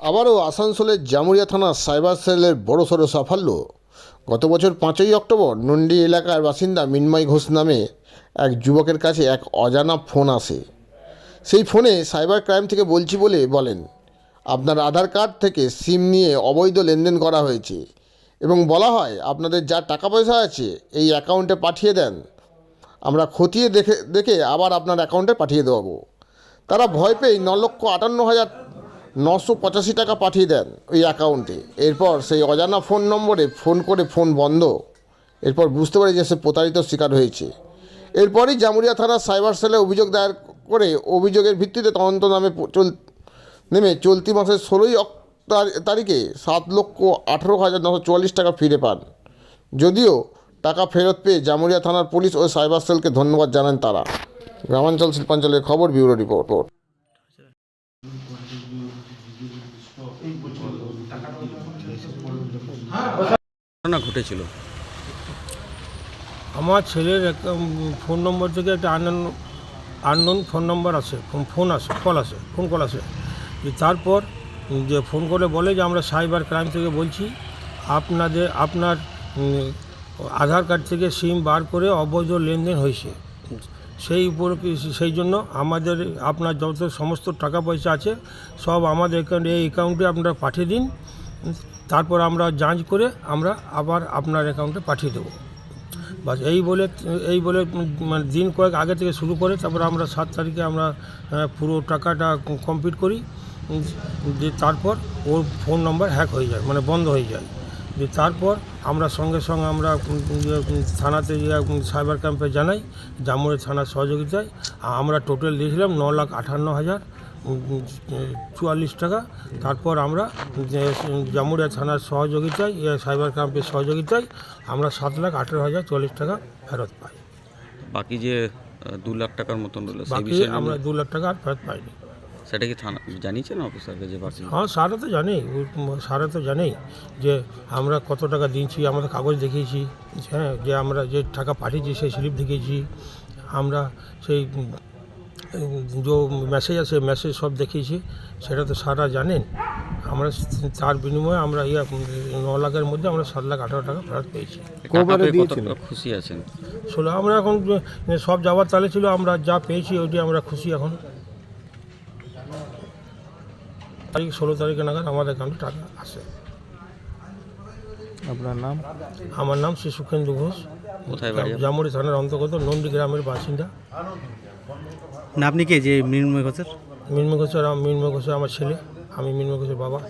আবারও আসানসোলের জামুরিয়া থানার সাইবার সেলের বড়সড় সাফল্য। গত বছর পাঁচই অক্টোবর নন্ডি এলাকার বাসিন্দা মিন্ময় ঘোষ নামে এক যুবকের কাছে এক অজানা ফোন আসে। সেই ফোনে সাইবার ক্রাইম থেকে বলছি বলে বলেন, আপনার আধার কার্ড থেকে সিম নিয়ে অবৈধ লেনদেন করা হয়েছে এবং বলা হয় আপনাদের যা টাকা পয়সা আছে এই অ্যাকাউন্টে পাঠিয়ে দেন। আমরা খতিয়ে দেখে দেখে আবার আপনার অ্যাকাউন্টে পাঠিয়ে দেবো তারা ভয় পেয়ে ন লক্ষ আটান্ন হাজার নশো পঁচাশি টাকা পাঠিয়ে দেন ওই অ্যাকাউন্টে। এরপর সেই অজানা ফোন নম্বরে ফোন করে ফোন বন্ধ। এরপর বুঝতে পারি যে সে প্রতারিত শিকার হয়েছে। এরপরই জামুরিয়া থানার সাইবার সেলে অভিযোগ দায়ের করে অভিযোগের ভিত্তিতে তদন্ত নামে চল নেমে চলতি মাসের ষোলোই তারিখে সাত লক্ষ আঠেরো হাজার নশো চুয়াল্লিশ টাকা ফিরে পান। যদিও টাকা ফেরত পেয়ে জামুরিয়া থানার পুলিশ ও সাইবার সেলকে ধন্যবাদ জানান তারা। গ্রামাঞ্চল শিল্পাঞ্চলের খবর, ব্যুরো রিপোর্ট। ঘটনা ঘটেছিল। আমার ছেলের ফোন নম্বর থেকে একটা আননোন আননোন ফোন নম্বর আসে, ফোন আসে, কল আসে, ফোন কল যে তারপর যে ফোন করে বলে যে আমরা সাইবার ক্রাইম থেকে বলছি, আপনাদের, আপনার আধার কার্ড থেকে সিম বার করে অবৈধ লেনদেন হয়েছে। সেই উপর সেই জন্য আমাদের, আপনার যত সমস্ত টাকা পয়সা আছে, সব আমাদের এই অ্যাকাউন্টে আপনারা পাঠিয়ে দিন। তারপর আমরা যাঞ্চ করে আমরা আবার আপনার অ্যাকাউন্টে পাঠিয়ে দেবো। বাস এই বলে এই বলে মানে দিন কয়েক আগে থেকে শুরু করে তারপর আমরা সাত তারিখে আমরা পুরো টাকাটা কমপ্লিট করি। দিয়ে তারপর ওর ফোন নম্বর হ্যাক হয়ে যায় মানে বন্ধ হয়ে যায়। দিয়ে তারপর আমরা সঙ্গে সঙ্গে আমরা ইয়ে, থানাতে গিয়ে সাইবার ক্যাম্পে জানাই জামুড়ি থানার সহযোগিতায়। আমরা টোটাল দিয়েছিলাম ন লাখ আটান্ন হাজার চুয়াল্লিশ টাকা। তারপর আমরা জামুড়িয়া থানার সহযোগিতায় সাইবার ক্যাম্পের সহযোগিতায় আমরা সাত লাখ আঠেরো হাজার চল্লিশ টাকা ফেরত পাই। বাকি যে দু লাখ টাকার মতন রইল বাকি আমরা দু লাখ টাকা আর ফেরত পাইনি। সেটা কি থানা জানিয়েছেন অফিসারকে যে বাকি হ্যাঁ সারা তো জানি সারা তো জানি যে আমরা কত টাকা দিয়েছি আমাদের কাগজ দেখিয়েছি হ্যাঁ যে আমরা যে টাকা পাঠিয়েছি সেই স্লিপ দেখিয়েছি আমরা সেই যে মেসেজ আছে মেসেজ সব দেখিয়েছি সেটা তো সারা জানেন। আমরা তার বিনিময়ে আমরা ইয়া ন লাখের মধ্যে আমরা সাত লাখ আঠারো টাকা ফেরত পেয়েছি। খুশি আছেন? ষোলো আমরা এখন যে সব যাওয়ার তালে ছিল আমরা যা পেয়েছি ওইটি আমরা খুশি এখন। তারিখ ষোলো তারিখে নাগাদ আমাদের অ্যাকাউন্টে টাকা আসে। আপনার নাম? আমার নাম শ্রী সুখেন্দু ঘোষ। কোথায় বাড়ি? জামুড়ি থানার অন্তর্গত নন্দী গ্রামের বাসিন্দা। না আপনি কে? যে মৃন্ময় ঘোষের? মৃন্ময় ঘোষের মৃন্ময় ঘোষের আমার ছেলে। আমি মৃন্ময় ঘোষের বাবা।